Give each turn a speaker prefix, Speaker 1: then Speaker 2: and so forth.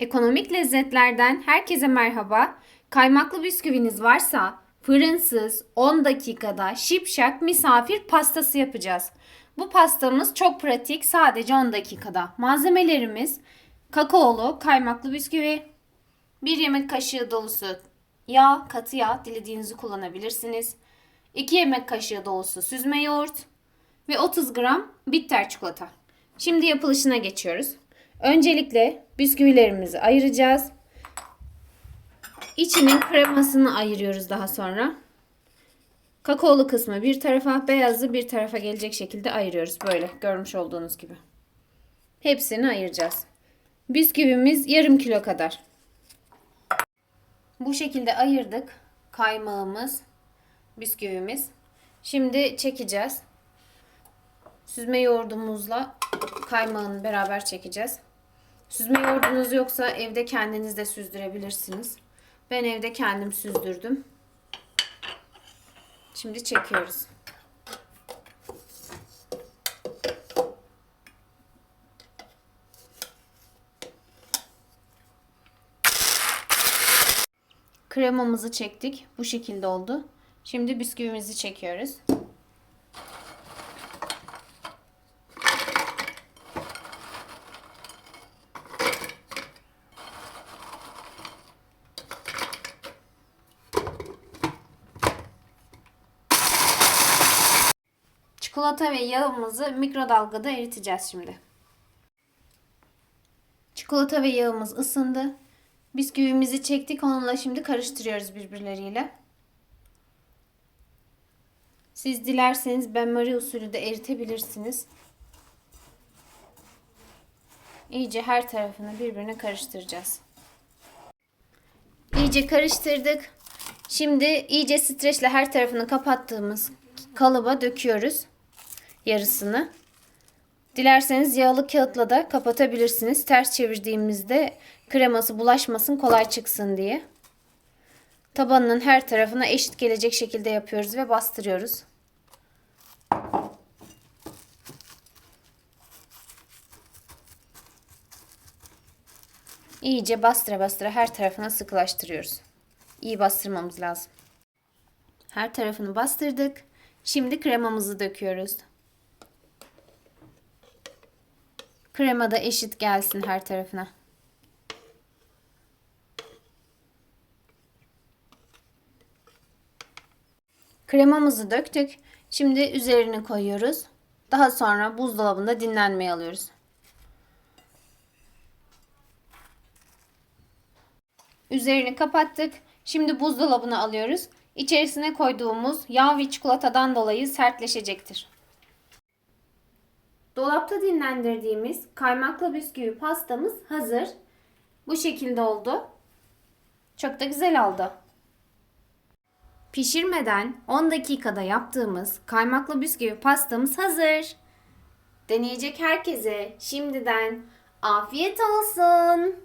Speaker 1: Ekonomik lezzetlerden herkese merhaba. Kaymaklı bisküviniz varsa fırınsız 10 dakikada şipşak misafir pastası yapacağız. Bu pastamız çok pratik sadece 10 dakikada. Malzemelerimiz kakaolu kaymaklı bisküvi, 1 yemek kaşığı dolusu yağ, katı yağ dilediğinizi kullanabilirsiniz. 2 yemek kaşığı dolusu süzme yoğurt ve 30 gram bitter çikolata. Şimdi yapılışına geçiyoruz. Öncelikle bisküvilerimizi ayıracağız. İçinin kremasını ayırıyoruz daha sonra. Kakaolu kısmı bir tarafa, beyazı bir tarafa gelecek şekilde ayırıyoruz. Böyle görmüş olduğunuz gibi. Hepsini ayıracağız. Bisküvimiz yarım kilo kadar. Bu şekilde ayırdık. Kaymağımız, bisküvimiz. Şimdi çekeceğiz. Süzme yoğurdumuzla kaymağını beraber çekeceğiz. Süzme yoğurdunuz yoksa evde kendiniz de süzdürebilirsiniz. Ben evde kendim süzdürdüm. Şimdi çekiyoruz. Kremamızı çektik. Bu şekilde oldu. Şimdi bisküvimizi çekiyoruz. Çikolata ve yağımızı mikrodalgada eriteceğiz şimdi. Çikolata ve yağımız ısındı. Bisküvimizi çektik. Onunla şimdi karıştırıyoruz birbirleriyle. Siz dilerseniz benmari usulü de eritebilirsiniz. İyice her tarafını birbirine karıştıracağız. İyice karıştırdık. Şimdi iyice streçle her tarafını kapattığımız kalıba döküyoruz yarısını. Dilerseniz yağlı kağıtla da kapatabilirsiniz. Ters çevirdiğimizde kreması bulaşmasın kolay çıksın diye. Tabanının her tarafına eşit gelecek şekilde yapıyoruz ve bastırıyoruz. İyice bastıra bastıra her tarafına sıkılaştırıyoruz. İyi bastırmamız lazım. Her tarafını bastırdık. Şimdi kremamızı döküyoruz. Krema da eşit gelsin her tarafına. Kremamızı döktük. Şimdi üzerine koyuyoruz. Daha sonra buzdolabında dinlenmeye alıyoruz. Üzerini kapattık. Şimdi buzdolabına alıyoruz. İçerisine koyduğumuz yağ ve çikolatadan dolayı sertleşecektir. Dolapta dinlendirdiğimiz kaymaklı bisküvi pastamız hazır. Bu şekilde oldu. Çok da güzel oldu. Pişirmeden 10 dakikada yaptığımız kaymaklı bisküvi pastamız hazır. Deneyecek herkese şimdiden afiyet olsun.